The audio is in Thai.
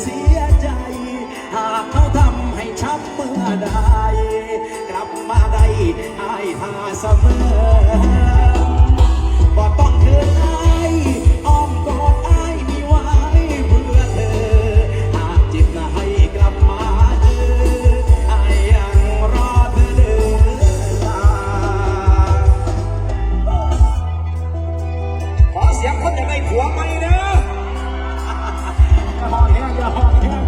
เสียใจ หากเขาทำให้ช้ำเมื่อใดกลับมาได้อายหาเสมอบ่ต้องเคินอาอ้อมกอดไอามีไว้เพื่อเธอ หากจิตนะให้กลับมาเจอไอายังรอเธอเดินลาขอเสียงคนอยากไรหัวไหมเด้อ อย่าหอบแก้